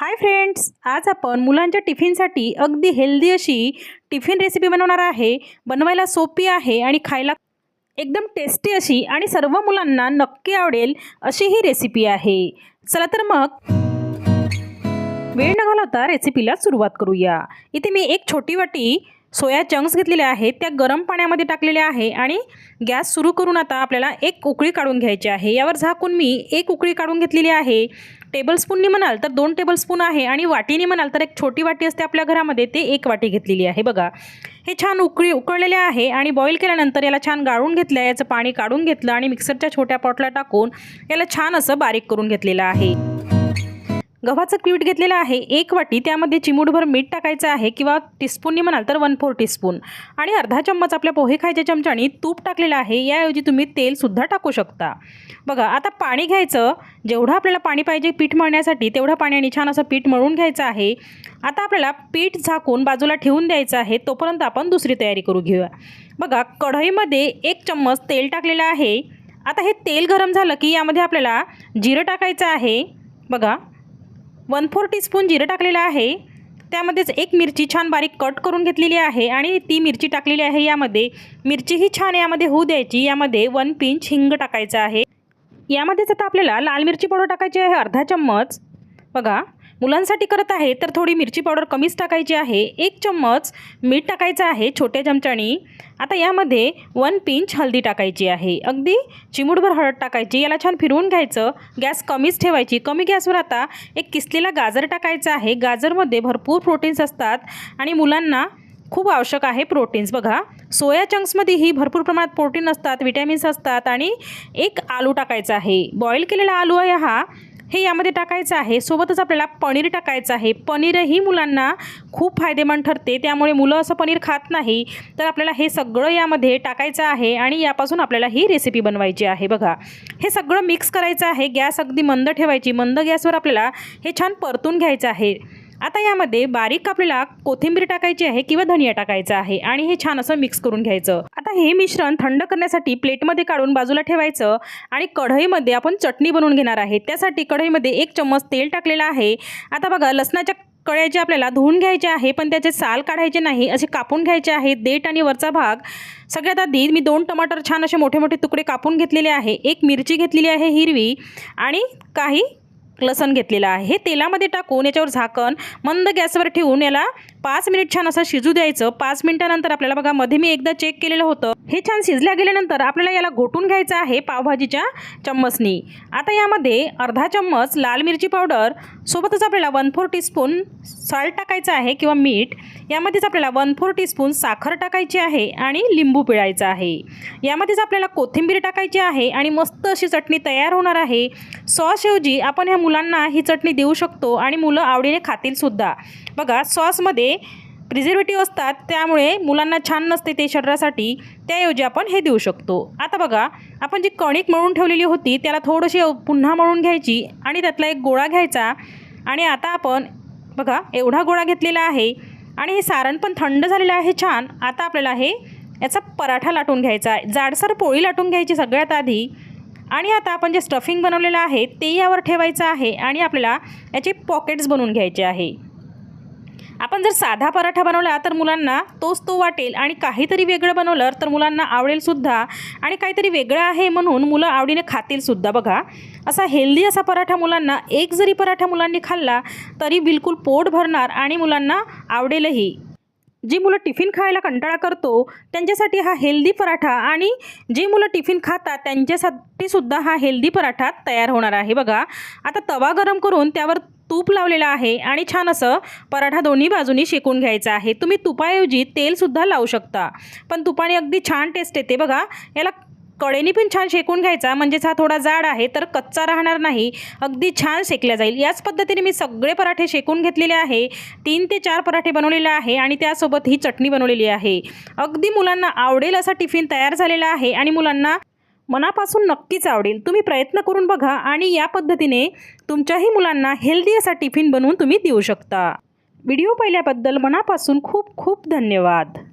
Hi friends आज आपण मुलांच्या टिफिनसाठी अगदी हेल्दी अशी टिफिन रेसिपी बनवणार आहे. बनवायला सोपी आहे आणि खायला एकदम टेस्टी अशी आणि सर्व मुलांना नक्की आवडेल अशी ही रेसिपी आहे. चला तर मग वेळ न घालवता रेसिपीला सुरुवात करूया. इथे मी एक छोटी वाटी सोया चंक्स घेतलेल्या आहेत त्या गरम पाण्यामध्ये टाकलेल्या आहे आणि गॅस सुरू करून आता आपल्याला एक उकळी काढून घ्यायची आहे. यावर झाकून मी एक उकळी काढून घेतलेली आहे. टेबलस्पूननी म्हणाल तर दोन टेबलस्पून आहे आणि वाटीने म्हणाल तर एक छोटी वाटी असते आपल्या घरामध्ये ते एक वाटी घेतलेली आहे. बघा हे छान उकळी उकळलेले आहे आणि बॉईल केल्यानंतर याला छान गाळून घेतलं याचं पाणी काढून घेतलं आणि मिक्सरच्या छोट्या पॉटला टाकून याला छान असं बारीक करून घेतलेलं आहे. गव्हाचं पीठ घेतलेलं आहे. एक वाटी त्यामध्ये चिमूटभर मीठ टाकायचं आहे किंवा टीस्पूननी म्हणाल तर वन फोर टीस्पून आणि अर्धा चम्मच आपल्या पोहे खायच्या चमच्यानी तूप टाकलेलं आहे. याऐवजी तुम्ही तेलसुद्धा टाकू शकता. बघा आता पाणी घ्यायचं. जेवढं आपल्याला पाणी पाहिजे पीठ मळण्यासाठी तेवढं पाण्याने छान असं पीठ मळून घ्यायचं आहे. आता आपल्याला पीठ झाकून बाजूला ठेवून द्यायचं आहे. तोपर्यंत आपण दुसरी तयारी करू घेऊया. बघा कढईमध्ये एक चम्मच तेल टाकलेलं आहे. आता हे तेल गरम झालं की यामध्ये आपल्याला जिरं टाकायचं आहे. बघा वन फोर टीस्पून जिरं टाकलेलं आहे. त्यामध्येच एक मिरची छान बारीक कट करून घेतलेली आहे आणि ती मिरची टाकलेली आहे यामध्ये. मिरची ही छान यामध्ये होऊ द्यायची. यामध्ये वन पिंच हिंग टाकायचं आहे. यामध्येच आता आपल्याला लाल मिरची पावडर टाकायची आहे अर्धा चम्मच. बघा. मुलांसाठी करत आहे तर थोडी मिरची पावडर कमीच टाकायची आहे. एक चम्मच मीठ टाकायचं आहे छोट्या चमच्यानी. आता यामध्ये वन पिंच हळदी टाकायची आहे. अगदी चिमूटभर हळद टाकायची याला छान फिरवून घ्यायचं. गॅस कमीच ठेवायची. कमी गॅसवर आता एक किसलेला गाजर टाकायचा आहे. गाजरमध्ये भरपूर प्रोटीन्स असतात आणि मुलांना खूप आवश्यक आहे प्रोटीन्स. बघा सोया चंक्समध्येही भरपूर प्रमाणात प्रोटीन असतात विटॅमिन्स असतात आणि एक आलू टाकायचा आहे. बॉईल केलेला आलू आहे हा हे यामध्ये टाकायचं आहे. सोबतच आपल्याला पनीर टाकायचं आहे. पनीरही मुलांना खूप फायदेमंद ठरते. त्यामुळे मुलं असं पनीर खात नाही. तर आपल्याला हे सगळं यामध्ये टाकायचं आहे आणि यापासून आपल्याला ही रेसिपी बनवायची आहे. बघा हे सगळं मिक्स करायचं आहे. गॅस अगदी मंद ठेवायची. मंद गॅसवर आपल्याला हे छान परतून घ्यायचं आहे. आता यामध्ये बारीक आपल्याला कोथिंबीर टाकायची आहे किंवा धनिया टाकायचा आहे आणि हे छान असं मिक्स करून घ्यायचं. आता हे मिश्रण थंड करण्यासाठी प्लेटमध्ये काढून बाजूला ठेवायचं आणि कढईमध्ये आपण चटणी बनवून घेणार आहे. त्यासाठी कढईमध्ये एक चम्मच तेल टाकलेलं आहे. आता बघा लसणाच्या कळ्या जे आपल्याला धुवून घ्यायचे आहे पण त्याचे साल काढायचे नाही असे कापून घ्यायचे आहेत देठ आणि वरचा भाग सगळ्यात आधी मी दोन टमाटर छान असे मोठे मोठे तुकडे कापून घेतलेले आहे. एक मिरची घेतलेली आहे हिरवी आणि काही लसण घेतलेलं आहे. हे तेलामध्ये टाकून याच्यावर झाकण मंद गॅसवर ठेवून याला पाच मिनिट छान असं शिजू द्यायचं. पाच मिनिटानंतर आपल्याला बघा मध्ये मी एकदा चेक केलेलं होतं. हे छान शिजल्या गेल्यानंतर आपल्याला याला घोटून घ्यायचं आहे पावभाजीच्या चम्मचनी. आता यामध्ये अर्धा चम्मच लाल मिरची पावडर सोबतच आपल्याला वन फोर टीस्पून सॉल्ट टाकायचं आहे किंवा मीठ यामध्येच आपल्याला वन फोर टीस्पून साखर टाकायची आहे आणि लिंबू पिळायचा आहे. यामध्येच आपल्याला कोथिंबीर टाकायची आहे आणि मस्त अशी चटणी तयार होणार आहे. सॉसऐवजी आपण ह्या मुलांना ही चटणी देऊ शकतो आणि मुलं आवडीने खातीलसुद्धा बघा सॉसमध्ये प्रिझर्वेटिव्ह असतात त्यामुळे मुलांना छान नसते ते शरीरासाठी त्याऐवजी आपण हे देऊ शकतो. आता बघा आपण जी कणिक मळून ठेवलेली होती त्याला थोडीशी पुन्हा मळून घ्यायची आणि त्यातला एक गोळा घ्यायचा. आणि आता आपण बघा एवढा गोळा घेतलेला आहे आणि हे सारण पण थंड झालेलं आहे छान. आता आपल्याला हे याचा पराठा लाटून घ्यायचा आहे. जाडसर पोळी लाटून घ्यायची सगळ्यात आधी. आणि आता आपण जे स्टफिंग बनवलेलं आहे ते यावर ठेवायचं आहे आणि आपल्याला याचे पॉकेट्स बनवून घ्यायचे आहे. आपण जर साधा पराठा बनवला तर मुलांना तोच तो वाटेल आणि काहीतरी वेगळं बनवलं तर मुलांना आवडेलसुद्धा आणि काहीतरी वेगळं आहे म्हणून मुलं आवडीने खातीलसुद्धा बघा असा हेल्दी असा पराठा मुलांना एक जरी पराठा मुलांनी खाल्ला तरी बिलकुल पोट भरणार आणि मुलांना आवडेलही. जी मुलं टिफिन खायला कंटाळा करतो त्यांच्यासाठी हा हेल्दी पराठा आणि जी मुलं टिफिन खातात त्यांच्यासाठी सुद्धा हा हेल्दी पराठा तयार होणार आहे. बघा आता तवा गरम करून त्यावर तूप लावलेलं आहे आणि छान असं पराठा दोन्ही बाजूनी शेकून घ्यायचा आहे. तुम्ही तुपाऐवजी तेलसुद्धा लावू शकता. पण तुपाने अगदी छान टेस्ट येते बघा. याला कडेनी पण छान शेकून घ्यायचा. म्हणजेच हा थोडा जाड आहे तर कच्चा राहणार नाही. अगदी छान शेकल्या जाईल. याच पद्धतीने मी सगळे पराठे शेकून घेतलेले आहे. तीन ते चार पराठे बनवलेले आहे आणि त्यासोबत ही चटणी बनवलेली आहे. अगदी मुलांना आवडेल असा टिफिन तयार झालेला आहे आणि मुलांना मनापासून नक्कीच आवडेल. तुम्ही प्रयत्न करून बघा आणि या पद्धतीने तुमच्याही मुलांना हेल्दी असा टिफिन बनवून तुम्ही देऊ शकता. व्हिडिओ पाहिल्याबद्दल मनापासून खूप खूप धन्यवाद.